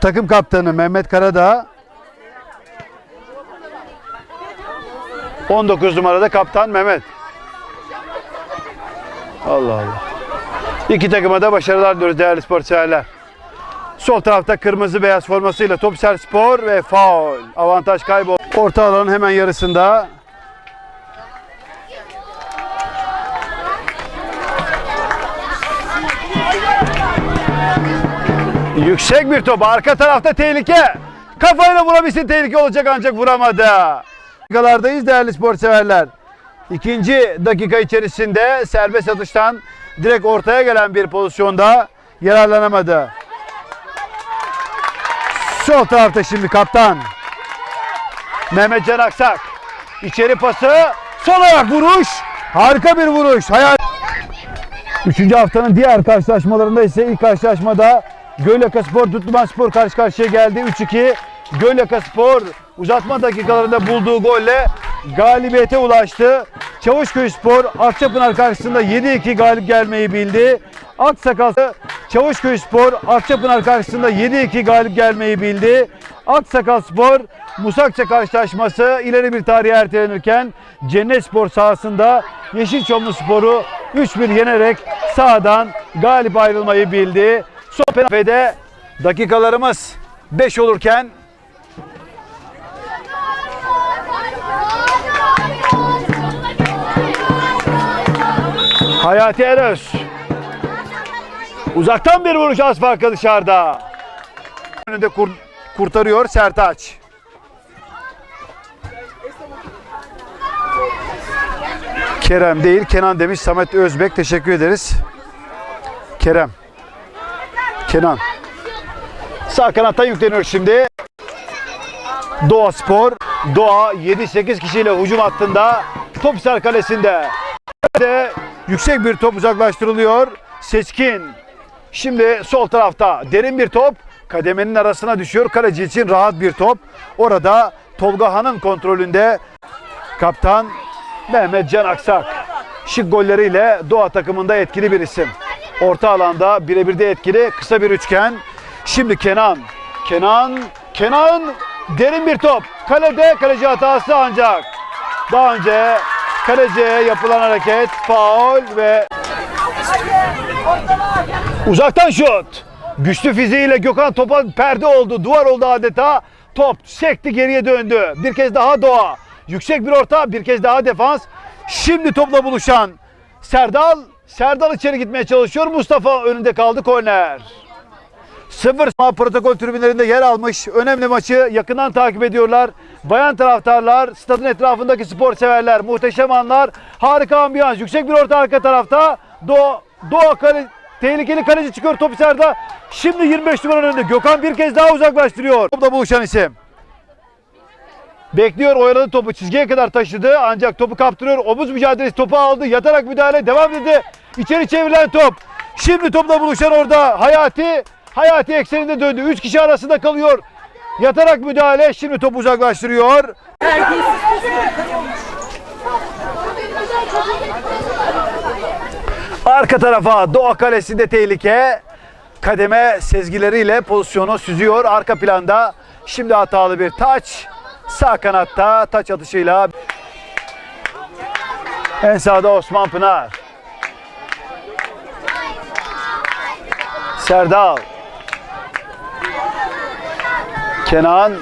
Takım kaptanı Mehmet Karadağ. 19 numarada kaptan Mehmet. Allah Allah. İki takıma da başarılar diliyoruz değerli spor severler. Sol tarafta kırmızı beyaz formasıyla Topser Spor ve faul. Avantaj kaybol. Orta alanın hemen yarısında. Yüksek bir top. Arka tarafta tehlike. Kafayla vurabilsin tehlike olacak ancak vuramadı. Dakikalardayız değerli spor severler. İkinci dakika içerisinde serbest atıştan direkt ortaya gelen bir pozisyonda yararlanamadı. Sol tarafta şimdi kaptan. Mehmet Can Aksak. İçeri pası. Sol ayak vuruş. Harika bir vuruş. Hayal. Üçüncü haftanın diğer karşılaşmalarında ise ilk karşılaşmada Gölyaka Spor Tutluman Spor karşı karşıya geldi. 3-2. Gölyaka Spor uzatma dakikalarında bulduğu golle galibiyete ulaştı. Çavuşköy Spor Akçapınar karşısında 7-2 galip gelmeyi bildi. Aksakal Çavuşköy Spor Akçapınar karşısında 7-2 galip gelmeyi bildi. Aksakal Spor Musakça karşılaşması ileri bir tarihe ertelenirken Cennet Spor sahasında Yeşilçamlı Spor'u 3-1 yenerek sahadan galip ayrılmayı bildi. Penaltıda dakikalarımız 5 olurken Hayati Eröz Uzaktan bir vuruş az farkı dışarıda. Önünde kur- kurtarıyor Sertaç. Kerem değil Kenan demiş Samet Özbek teşekkür ederiz. Kerem. Kenan. Sağ kanattan yükleniyor şimdi. Doğa Spor. Doğa 7-8 kişiyle hücum hattında. Topsar kalesinde. De yüksek bir top uzaklaştırılıyor. Seçkin. Şimdi sol tarafta derin bir top. Kademenin arasına düşüyor. Kaleci için rahat bir top. Orada Tolga Han'ın kontrolünde kaptan Mehmet Can Aksak. Şık golleriyle Doğa takımında etkili bir isim. Orta alanda birebir de etkili. Kısa bir üçgen. Şimdi Kenan. Kenan. Kenan. Derin bir top. Kalede kaleci hatası ancak. Daha önce kaleciye yapılan hareket faul ve uzaktan şut. Güçlü fiziğiyle Gökhan topa perde oldu. Duvar oldu adeta. Top sekti geriye döndü. Bir kez daha Doğa. Yüksek bir orta bir kez daha defans. Şimdi topla buluşan Serdal. Serdal içeri gitmeye çalışıyor. Mustafa önünde kaldı korner. Sıfır protokol tribünlerinde yer almış önemli maçı yakından takip ediyorlar. Bayan taraftarlar, stadın etrafındaki spor severler, muhteşem anlar, harika ambiyans, yüksek bir orta arka tarafta. Doğa, Doğa kale, tehlikeli kaleci çıkıyor topu Serdar. Şimdi 25 numara önünde Gökhan bir kez daha uzaklaştırıyor. Topla buluşan isim. Bekliyor oyaladı topu çizgiye kadar taşıdı ancak topu kaptırıyor. Omuz mücadelesi topu aldı. Yatarak müdahale devam dedi. İçeri çevrilen top. Şimdi topla buluşan orada Hayati. Hayati ekseninde döndü. Üç kişi arasında kalıyor. Yatarak müdahale. Şimdi topu uzaklaştırıyor. Arka tarafa Doğa Kalesi'nde tehlike. Kademe sezgileriyle pozisyonu süzüyor. Arka planda şimdi hatalı bir taç. Sağ kanatta taç atışıyla en sağda Osman Pınar. Serdal. Kenan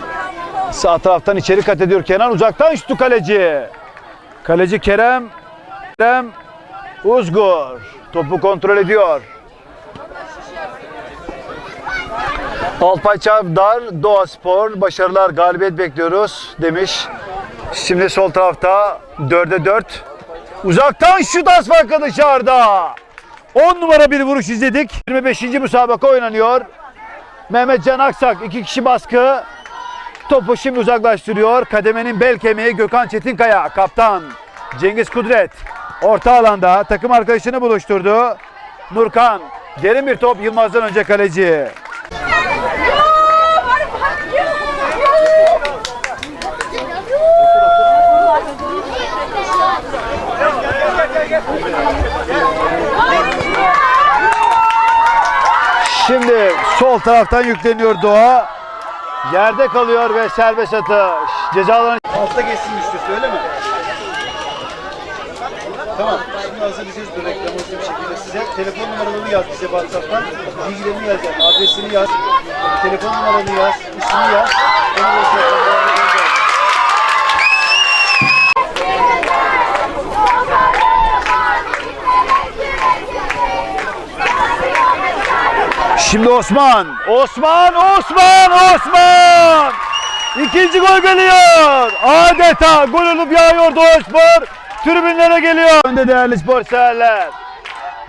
sağ taraftan içeri kat ediyor. Kenan uzaktan şutu kaleci. Kaleci Kerem. Kerem Uzgur. Topu kontrol ediyor. Alpay Çavdar, Doğa Spor, başarılar, galibiyet bekliyoruz demiş. Şimdi sol tarafta 4'e 4. Uzaktan şut az farkı dışarıda. 10 numara bir vuruş izledik. 25. müsabaka oynanıyor. Mehmet Can Aksak iki kişi baskı. Topu şimdi uzaklaştırıyor. Kademenin bel kemiği Gökhan Çetinkaya. Kaptan Cengiz Kudret. Orta alanda takım arkadaşını buluşturdu. Nurkan. Derin bir top Yılmaz'dan önce kaleci. Şimdi Sol taraftan yükleniyor Doğa. Yerde kalıyor ve serbest atış. Cezaların altta geçsin istiyorsun öyle mi? Tamam. Şimdi hazırlayacağız bu reklamı hızlı bir şekilde size. Telefon numaralarını yaz bize WhatsApp'tan. Bilgilerini yaz yani. Adresini yaz. Telefon numaranı yaz. ismini yaz. Onu da Şimdi Osman. Osman, Osman, Osman. İkinci gol geliyor. Adeta gol olup yağıyor Doğuspor. Tribünlere geliyor. Önde değerli spor severler.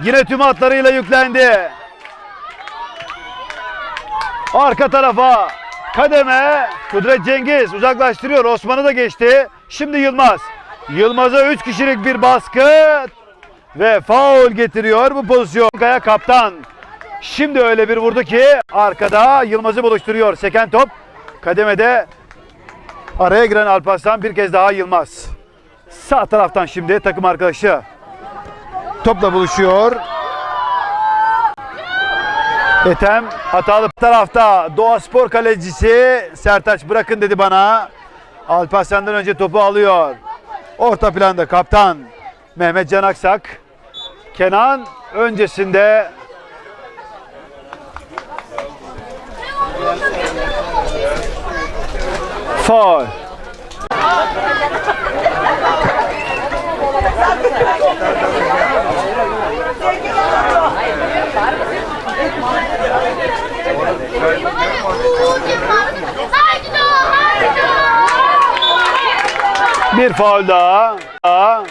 Yine tüm hatlarıyla yüklendi. Arka tarafa kademe Kudret Cengiz uzaklaştırıyor. Osman'ı da geçti. Şimdi Yılmaz. Yılmaz'a 3 kişilik bir baskı ve faul getiriyor bu pozisyon. Kaya kaptan. Şimdi öyle bir vurdu ki arkada Yılmaz'ı buluşturuyor. Seken top kademede araya giren Alparslan bir kez daha Yılmaz. Sağ taraftan şimdi takım arkadaşı topla buluşuyor. Etem hatalı tarafta Doğa Spor kalecisi Sertaç bırakın dedi bana. Alparslan'dan önce topu alıyor. Orta planda kaptan Mehmet Can Aksak. Kenan öncesinde Faul. Haydi Doğu, haydi Doğu. Bir faul daha. daha.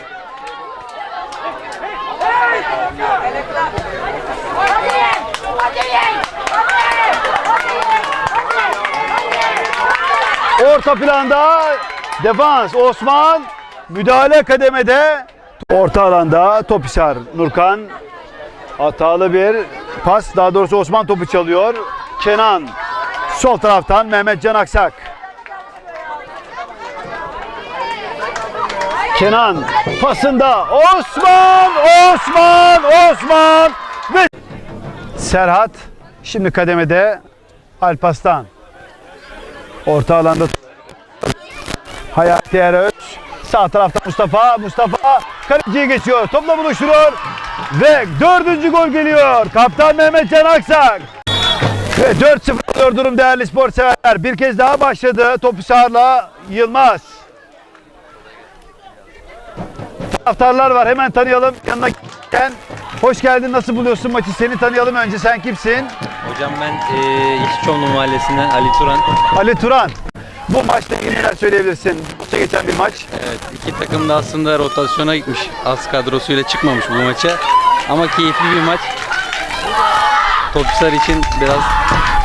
Orta planda defans Osman müdahale kademede orta alanda Topisar Nurkan. Hatalı bir pas daha doğrusu Osman topu çalıyor. Kenan sol taraftan Mehmet Can Aksak. Kenan pasında Osman Osman Osman. Ve Serhat şimdi kademede Alpaslan Orta alanda Hayati Eröz. Sağ tarafta Mustafa. Mustafa kaleciye geçiyor. Topla buluşturuyor. Ve dördüncü gol geliyor. Kaptan Mehmet Can Aksak. Ve 4-0 oluyor durum değerli spor severler. Bir kez daha başladı. Topu sağırla Yılmaz. Taraftarlar var. Hemen tanıyalım. Yanına gel. Hoş geldin. Nasıl buluyorsun maçı? Seni tanıyalım önce. Sen kimsin? Hocam ben eee İşçioğlu Mahallesi'nden Ali Turan. Ali Turan. Bu ilgili neler söyleyebilirsin? Maça geçen bir maç. Evet, iki takım da aslında rotasyona gitmiş. Az kadrosuyla çıkmamış bu maça. Ama keyifli bir maç. Topçular için biraz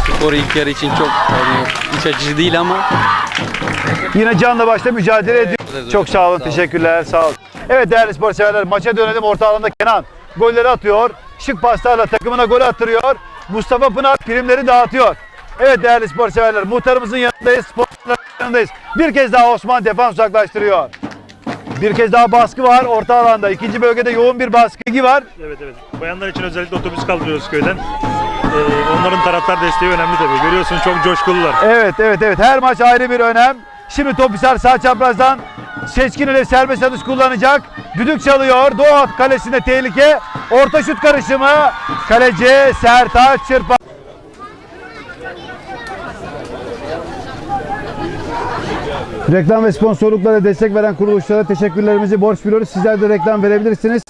skor ilk yarı için çok yani iç açıcı değil ama Yine canla başla mücadele ediyor. Evet, Çok sağ olun, sağ olun. teşekkürler, sağ olun. Evet değerli spor severler, maça dönelim. Orta alanda Kenan golleri atıyor. Şık paslarla takımına gol attırıyor. Mustafa Pınar primleri dağıtıyor. Evet değerli spor severler, muhtarımızın yanındayız, sporcuların yanındayız. Bir kez daha Osman defans uzaklaştırıyor. Bir kez daha baskı var orta alanda. İkinci bölgede yoğun bir baskı var. Evet evet. Bayanlar için özellikle otobüs kaldırıyoruz köyden. Ee, onların taraftar desteği önemli tabii. Görüyorsun çok coşkulular. Evet evet evet her maç ayrı bir önem. Şimdi Topisar sağ çaprazdan Seçkin ile serbest atış kullanacak. Düdük çalıyor. Doğu Hat kalesinde tehlike. Orta şut karışımı. Kaleci Sertaç Çırpan. Reklam ve sponsorluklara destek veren kuruluşlara teşekkürlerimizi borç biliyoruz. Sizler de reklam verebilirsiniz.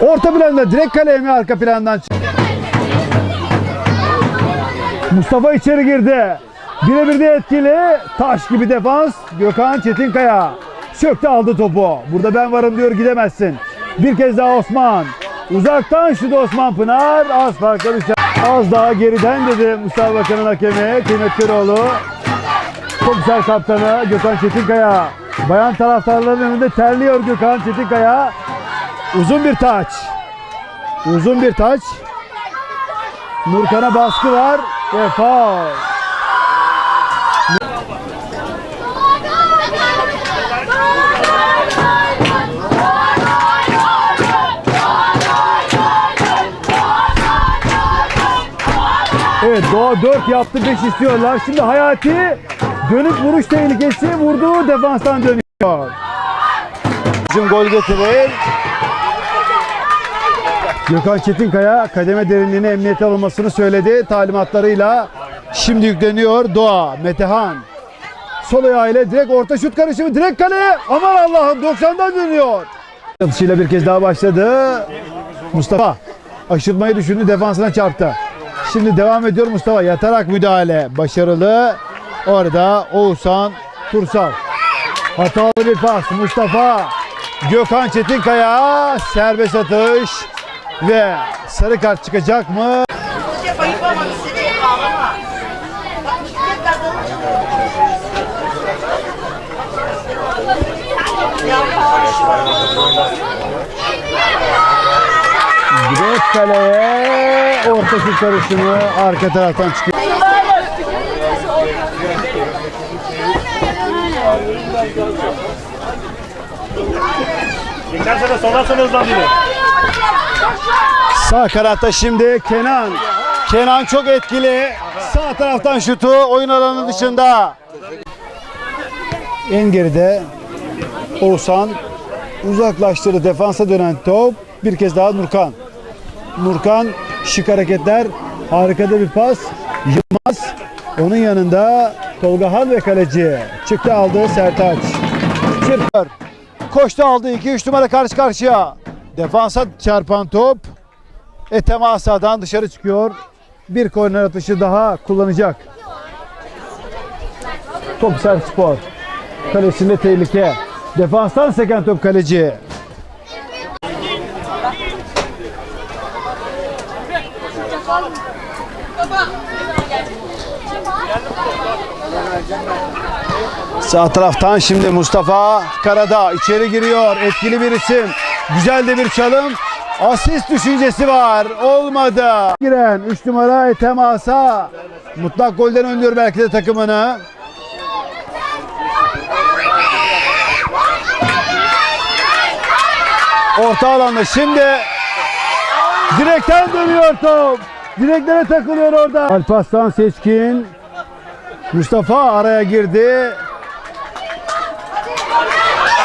Orta planda direkt kaleye mi arka plandan çık- Mustafa içeri girdi. Birebir de etkili. Taş gibi defans. Gökhan Çetinkaya. Çöktü aldı topu. Burada ben varım diyor gidemezsin. Bir kez daha Osman. Uzaktan şut Osman Pınar. Az farklı düşer. Az daha geriden dedi Mustafa Bakan'ın hakemi. Kıymet Köroğlu. Çok güzel kaptanı Gökhan Çetinkaya. Bayan taraftarların önünde terliyor Gökhan Çetinkaya. Uzun bir taç. Uzun bir taç. Nurkan'a baskı var Defol. Evet Doğa 4 yaptı 5 istiyorlar. Şimdi Hayati dönüp vuruş tehlikesi vurdu. Defanstan dönüyor. Bizim gol getirir. Gökhan Çetinkaya kademe derinliğine emniyete alınmasını söyledi talimatlarıyla. Şimdi yükleniyor Doğa, Metehan. Sol ayağıyla direkt orta şut karışımı direkt kaleye. Aman Allah'ım 90'dan dönüyor. Atışıyla bir kez daha başladı. Mustafa aşırtmayı düşündü defansına çarptı. Şimdi devam ediyor Mustafa yatarak müdahale başarılı. Orada Oğuzhan Tursal. Hatalı bir pas Mustafa. Gökhan Çetinkaya serbest atış ve sarı kart çıkacak mı? Direkt kaleye orta şut karışımı arka taraftan çıkıyor. Geçen sene soldan sonra hızlandıydı. Sağ kanatta şimdi Kenan. Kenan çok etkili. Sağ taraftan şutu oyun alanı dışında. En geride Oğuzhan uzaklaştırdı defansa dönen top. Bir kez daha Nurkan. Nurkan şık hareketler. Harikada bir pas. Yılmaz. Onun yanında Tolga Han ve kaleci. Çıktı aldı Sertaç. Çırpır. Koştu aldı 2-3 numara karşı karşıya. Defansa çarpan top. E temasadan dışarı çıkıyor. Bir korner atışı daha kullanacak. Topser Spor. Kalesinde tehlike. Defanstan seken top kaleci. Sağ taraftan şimdi Mustafa Karada içeri giriyor. Etkili bir isim. Güzel de bir çalım. Asist düşüncesi var. Olmadı. Giren 3 numara temasa. Mutlak golden önlüyor belki de takımını. Orta alanda şimdi direkten dönüyor top. Direklere takılıyor orada. Alparslan Seçkin. Mustafa araya girdi.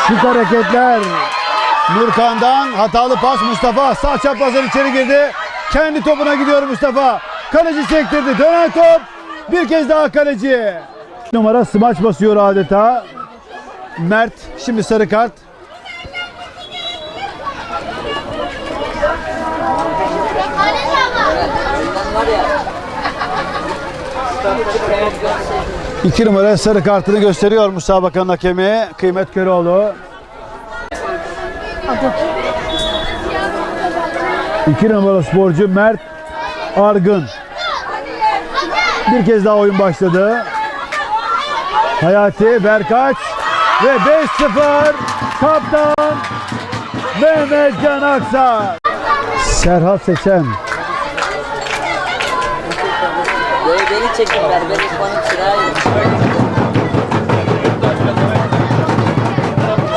Şık hareketler. Nurkan'dan hatalı pas Mustafa. Sağ çaprazdan içeri girdi. Kendi topuna gidiyor Mustafa. Kaleci sektirdi. Dönen top. Bir kez daha kaleci. Numara smaç basıyor adeta. Mert şimdi sarı kart. İki numara sarı kartını gösteriyor müsabakanın hakemi Kıymet Köroğlu. İki numara sporcu Mert Argın. Bir kez daha oyun başladı. Hayati Berkaç ve 5-0 kaptan Mehmet Can Aksar. Serhat Seçen. Böyle beni konuk sırayla.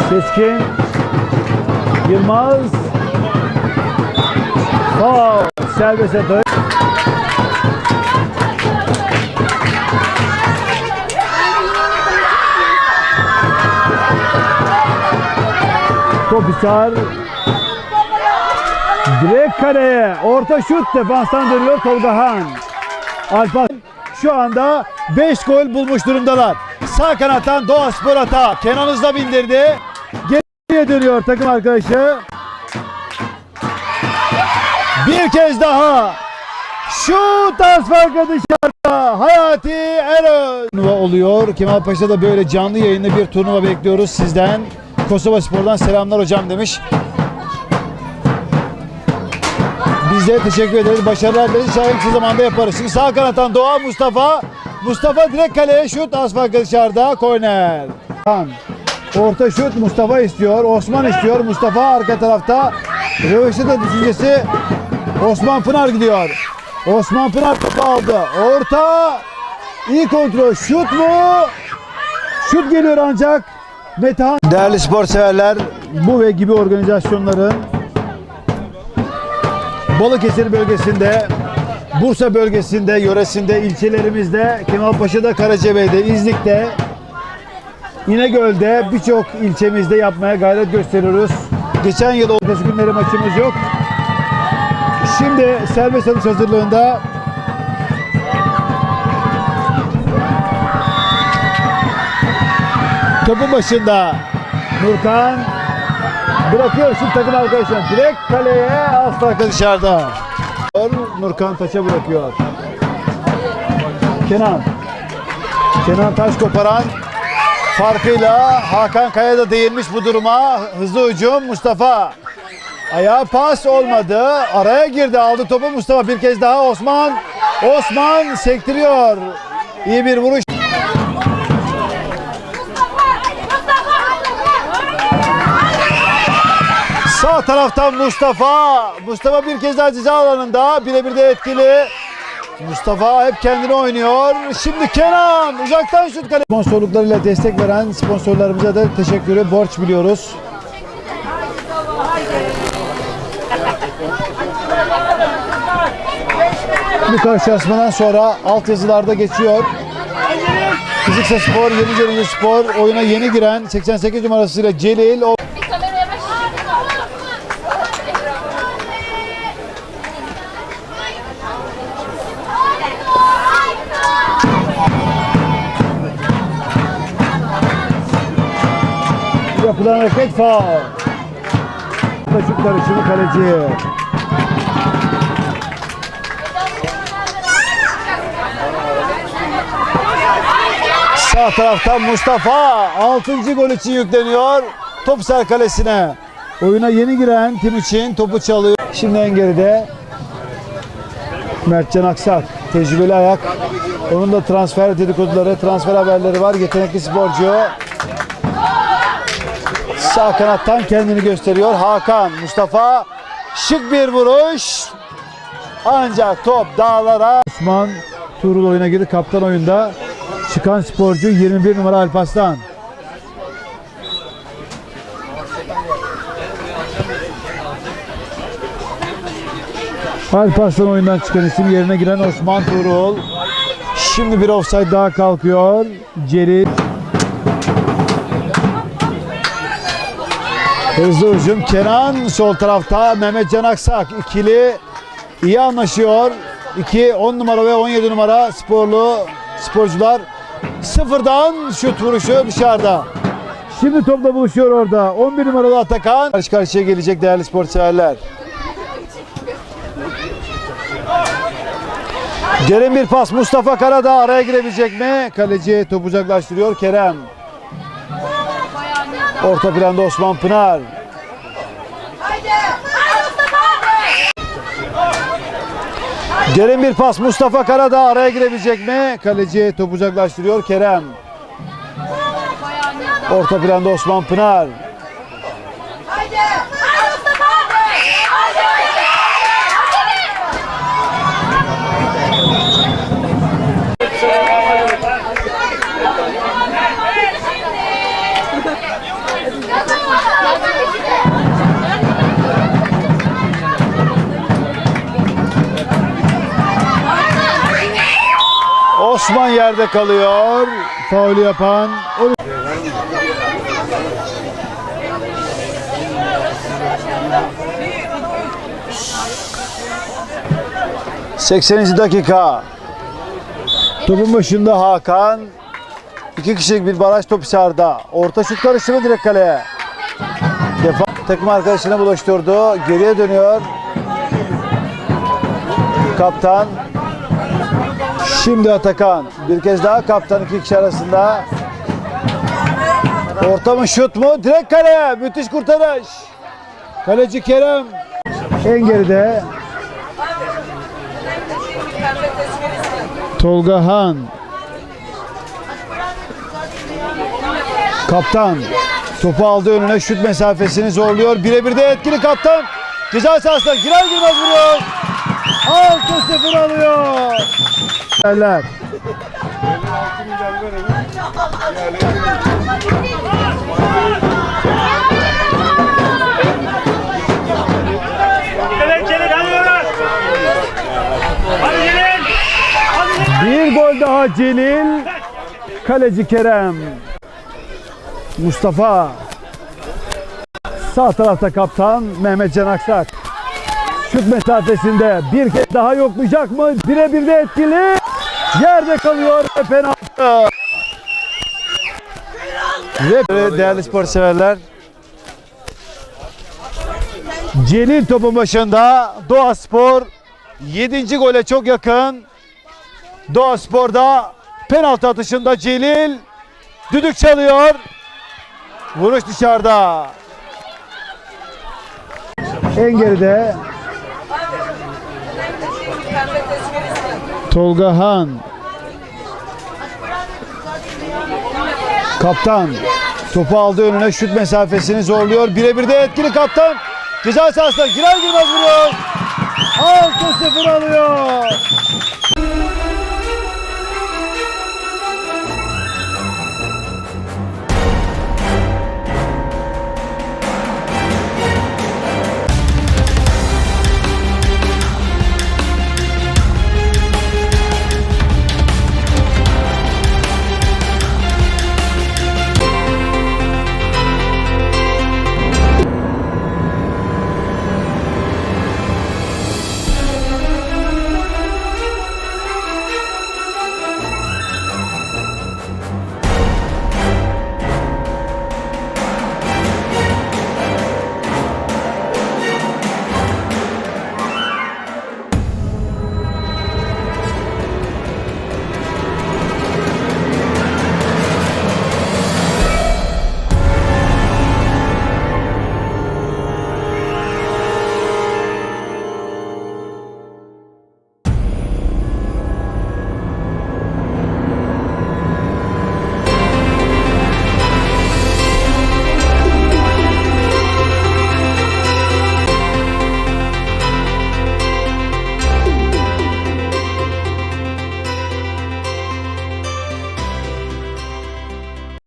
Seçkin Yılmaz. Faul Serbest atış. Top içer Direkt kaleye Orta şut defanstan dönüyor Tolga Han. Alpa şu anda 5 gol bulmuş durumdalar. Sağ kanattan Doğa Spor hata. Kenan hızla bindirdi. Geriye dönüyor takım arkadaşı. Bir kez daha. Şut az farkı dışarıda. Hayati Eröz. Oluyor. Kemalpaşa'da böyle canlı yayında bir turnuva bekliyoruz sizden. Kosova Spor'dan selamlar hocam demiş. Biz de teşekkür ederiz. Başarılar dileriz. İnşallah kısa zamanda yaparız. Şimdi sağ kanattan Doğa Mustafa. Mustafa direkt kaleye şut. Az farkı dışarıda. Korner. Tamam. Orta şut Mustafa istiyor. Osman istiyor. Mustafa arka tarafta. Röveşata düşüncesi. Osman Pınar gidiyor. Osman Pınar topu aldı. Orta. İyi kontrol. Şut mu? Şut geliyor ancak. Metehan. Değerli spor severler bu ve gibi organizasyonların Balıkesir bölgesinde Bursa bölgesinde, yöresinde, ilçelerimizde, Kemalpaşa'da, Karacabey'de, İznik'te, İnegöl'de birçok ilçemizde yapmaya gayret gösteriyoruz. Geçen yıl Ortası günleri maçımız yok. Şimdi serbest atış hazırlığında Topun başında Nurkan bırakıyor şimdi takım arkadaşlar. Direkt kaleye tarafta dışarıda. Nurkan taça bırakıyor. Kenan. Kenan taş koparan farkıyla Hakan Kaya da değinmiş bu duruma. Hızlı hücum Mustafa. Ayağa pas olmadı. Araya girdi aldı topu Mustafa bir kez daha Osman. Osman sektiriyor. İyi bir vuruş. Sağ taraftan Mustafa. Mustafa bir kez daha ceza alanında. Birebir de etkili. Mustafa hep kendini oynuyor. Şimdi Kenan uzaktan şut kale. Sponsorluklarıyla destek veren sponsorlarımıza da teşekkürü borç biliyoruz. Bu karşılaşmadan sonra altyazılarda geçiyor. Fizikse Spor, Yeni Cebeci Spor oyuna yeni giren 88 numarasıyla Celil. Yapılan hareket faul. Taşık karışımı kaleci. Sağ taraftan Mustafa 6. gol için yükleniyor. Topsel kalesine. Oyuna yeni giren tim için topu çalıyor. Şimdi en geride Mertcan Aksak. Tecrübeli ayak. Onun da transfer dedikoduları, transfer haberleri var. Yetenekli sporcu. Sağ kanattan kendini gösteriyor. Hakan, Mustafa şık bir vuruş. Ancak top dağlara. Osman Tuğrul oyuna girdi. Kaptan oyunda. Çıkan sporcu 21 numara Alparslan. Alparslan oyundan çıkan isim yerine giren Osman Tuğrul. Şimdi bir offside daha kalkıyor. Celil. Hızlı hücum Kenan sol tarafta Mehmet Can Aksak ikili iyi anlaşıyor. 2 10 numara ve 17 numara sporlu sporcular sıfırdan şut vuruşu dışarıda. Şimdi topla buluşuyor orada. 11 numaralı Atakan. Karşı karşıya gelecek değerli spor severler. Derin bir pas Mustafa Karadağ araya girebilecek mi? Kaleci topu uzaklaştırıyor Kerem. Orta planda Osman Pınar. Derin bir pas Mustafa Karadağ araya girebilecek mi? Kaleci topu uzaklaştırıyor Kerem. Orta planda Osman Pınar. Osman yerde kalıyor. Faul yapan. 80. dakika. Topun başında Hakan. İki kişilik bir baraj topu sağda. Orta şut karışımı direkt kaleye. Defa takım arkadaşına bulaştırdı. Geriye dönüyor. Kaptan. Şimdi Atakan. Bir kez daha kaptan iki kişi arasında. Orta mı şut mu? Direkt kaleye. Müthiş kurtarış. Kaleci Kerem. En geride. Tolga Han. Kaptan. Topu aldı önüne şut mesafesini zorluyor. Birebir de etkili kaptan. Ceza sahasına girer girmez vuruyor. 6-0 alıyor. Ömer. Bir gol daha Celil. Kaleci Kerem. Mustafa. Sağ tarafta kaptan Mehmet Can Aksak. Şut mesafesinde bir kez daha yoklayacak mı? Birebir de etkili. Yerde kalıyor ve penaltı. Ve değerli spor severler. Celil topun başında Doğa Spor 7. gole çok yakın. Doğa Spor'da penaltı atışında Celil düdük çalıyor. Vuruş dışarıda. En geride Tolga Han. Kaptan topu aldı önüne şut mesafesini zorluyor. Birebir de etkili kaptan. Ceza sahasına girer girmez vuruyor. 6-0 alıyor.